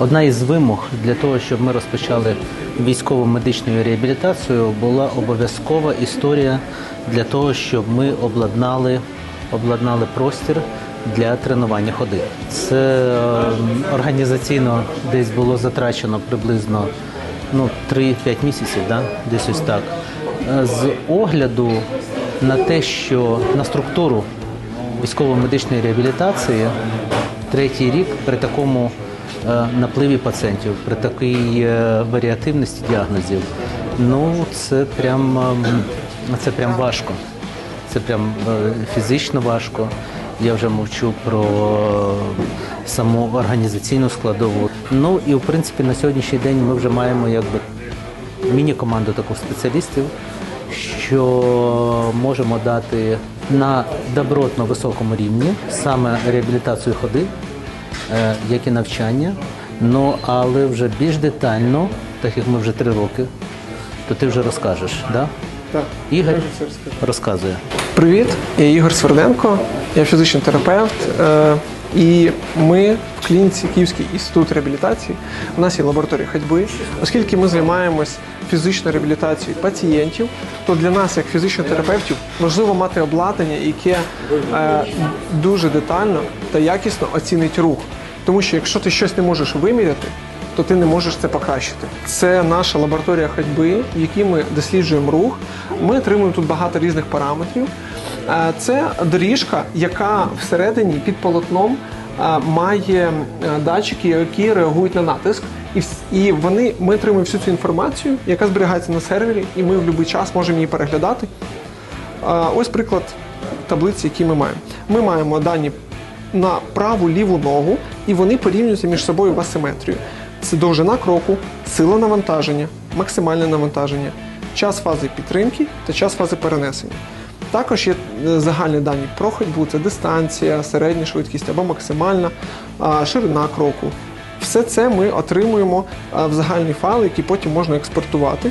Одна із вимог для того, щоб ми розпочали військово медичну реабілітацію, була обов'язкова історія для того, щоб ми обладнали, обладнали простір для тренування ходи. Це е, організаційно десь було затрачено приблизно ну, 3-5 місяців, да? десь ось так. Е, З огляду на те, що на структуру військово-медичної реабілітації третій рік при такому напливі пацієнтів, при такій е, варіативності діагнозів, ну це прям, ем, це прям важко. Це прям е, фізично важко. Я вже мовчу про е, саму організаційну складову. Ну і в принципі на сьогоднішній день ми вже маємо якби міні-команду таку спеціалістів, що можемо дати на добротно високому рівні саме реабілітацію ходи, е, як і навчання. Ну але вже більш детально, так як ми вже три роки, то ти вже розкажеш, да? Так. Ігор розказує. Привіт, я Ігор Сверденко, я фізичний терапевт. І ми в клініці Київський інститут реабілітації. У нас є лабораторія ходьби. Оскільки ми займаємось фізичною реабілітацією пацієнтів, то для нас, як фізичних терапевтів, важливо мати обладнання, яке е, дуже детально та якісно оцінить рух. Тому що якщо ти щось не можеш виміряти, то ти не можеш це покращити. Це наша лабораторія ходьби, в якій ми досліджуємо рух. Ми отримуємо тут багато різних параметрів. Е, Це доріжка, яка всередині під полотном е, має е, датчики, які реагують на натиск. І, вони ми отримуємо всю цю інформацію, яка зберігається на сервері, і ми в будь-який час можемо її переглядати. Ось приклад таблиці, які ми маємо. Ми маємо дані на праву ліву ногу, і вони порівнюються між собою в асиметрію. Це довжина кроку, сила навантаження, максимальне навантаження, час фази підтримки та час фази перенесення. Також є е, загальні дані про ходьбу, це дистанція, середня швидкість або максимальна, ширина кроку. Все це ми отримуємо в загальний файл, який потім можна експортувати.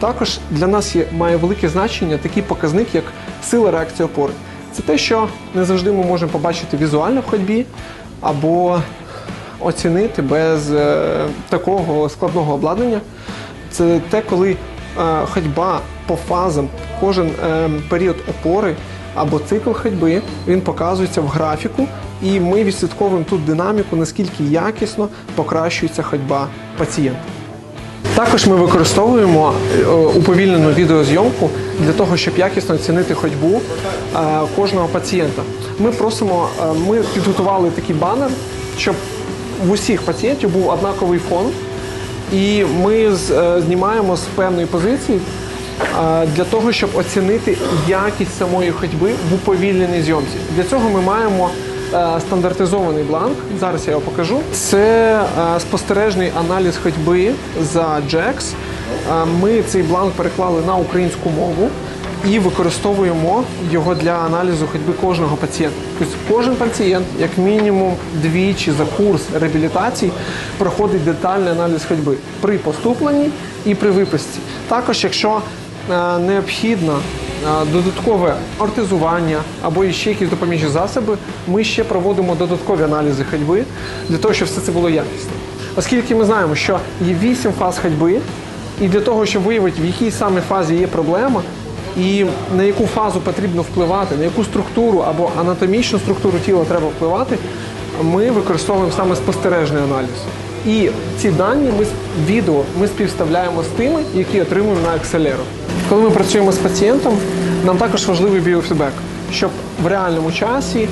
Також для нас є, має велике значення такий показник, як сила реакції опори. Це те, що не завжди ми можемо побачити візуально в ходьбі або оцінити без е, такого складного обладнання. Це те, коли е, ходьба по фазам, кожен е, період опори або цикл ходьби, він показується в графіку, і ми відслідковуємо тут динаміку, наскільки якісно покращується ходьба пацієнта. Також ми використовуємо е, уповільнену відеозйомку для того, щоб якісно оцінити ходьбу е, кожного пацієнта. Ми просимо, ми підготували такий банер, щоб в усіх пацієнтів був однаковий фон, і ми знімаємо з певної позиції для того, щоб оцінити якість самої ходьби в уповільненій зйомці. Для цього ми маємо е, стандартизований бланк. Зараз я його покажу. Це е, спостережний аналіз ходьби за JAX. Е, Ми цей бланк переклали на українську мову і використовуємо його для аналізу ходьби кожного пацієнта. Тобто кожен пацієнт, як мінімум двічі за курс реабілітації, проходить детальний аналіз ходьби при поступленні і при виписці. Також, якщо необхідно е, додаткове ортизування або ще якісь допоміжні засоби, ми ще проводимо додаткові аналізи ходьби для того, щоб все це було якісно. Оскільки ми знаємо, що є вісім фаз ходьби, і для того, щоб виявити, в якій саме фазі є проблема, і на яку фазу потрібно впливати, на яку структуру або анатомічну структуру тіла треба впливати, ми використовуємо саме спостережний аналіз. І ці дані ми з відео ми співставляємо з тими, які отримуємо на Excel. Коли ми працюємо з пацієнтом, нам також важливий біофідбек, щоб в реальному часі е,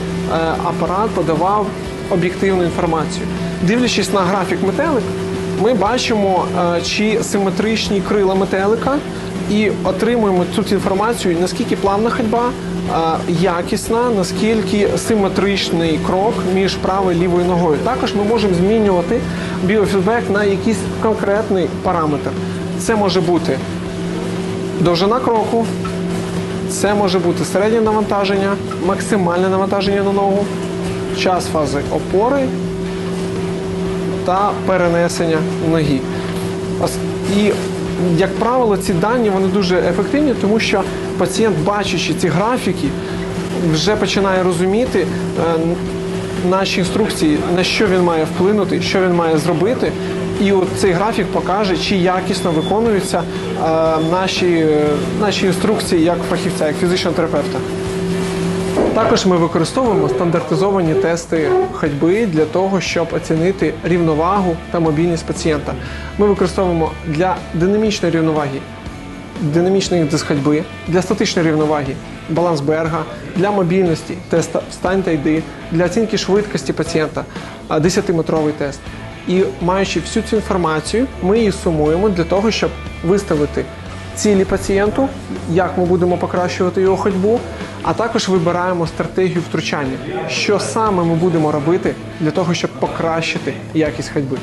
апарат подавав об'єктивну інформацію. Дивлячись на графік метелик, ми бачимо, е, чи симетричні крила метелика, і отримуємо тут інформацію, наскільки плавна ходьба, якісна, наскільки симетричний крок між правою і лівою ногою. Також ми можемо змінювати біофідбек на якийсь конкретний параметр. Це може бути довжина кроку, це може бути середнє навантаження, максимальне навантаження на ногу, час фази опори та перенесення ноги. І, як правило, ці дані вони дуже ефективні, тому що пацієнт, бачачи ці графіки, вже починає розуміти, е, наші інструкції, на що він має вплинути, що він має зробити. І от цей графік покаже, чи якісно виконуються е, наші, е, наші інструкції як фахівця, як фізичного терапевта. Також ми використовуємо стандартизовані тести ходьби для того, щоб оцінити рівновагу та мобільність пацієнта. Ми використовуємо для динамічної рівноваги динамічний індекс ходьби, для статичної рівноваги баланс Берга, для мобільності тест встань та йди, для оцінки швидкості пацієнта 10-метровий тест. І маючи всю цю інформацію, ми її сумуємо для того, щоб виставити цілі пацієнту, як ми будемо покращувати його ходьбу, а також вибираємо стратегію втручання, що саме ми будемо робити для того, щоб покращити якість ходьби.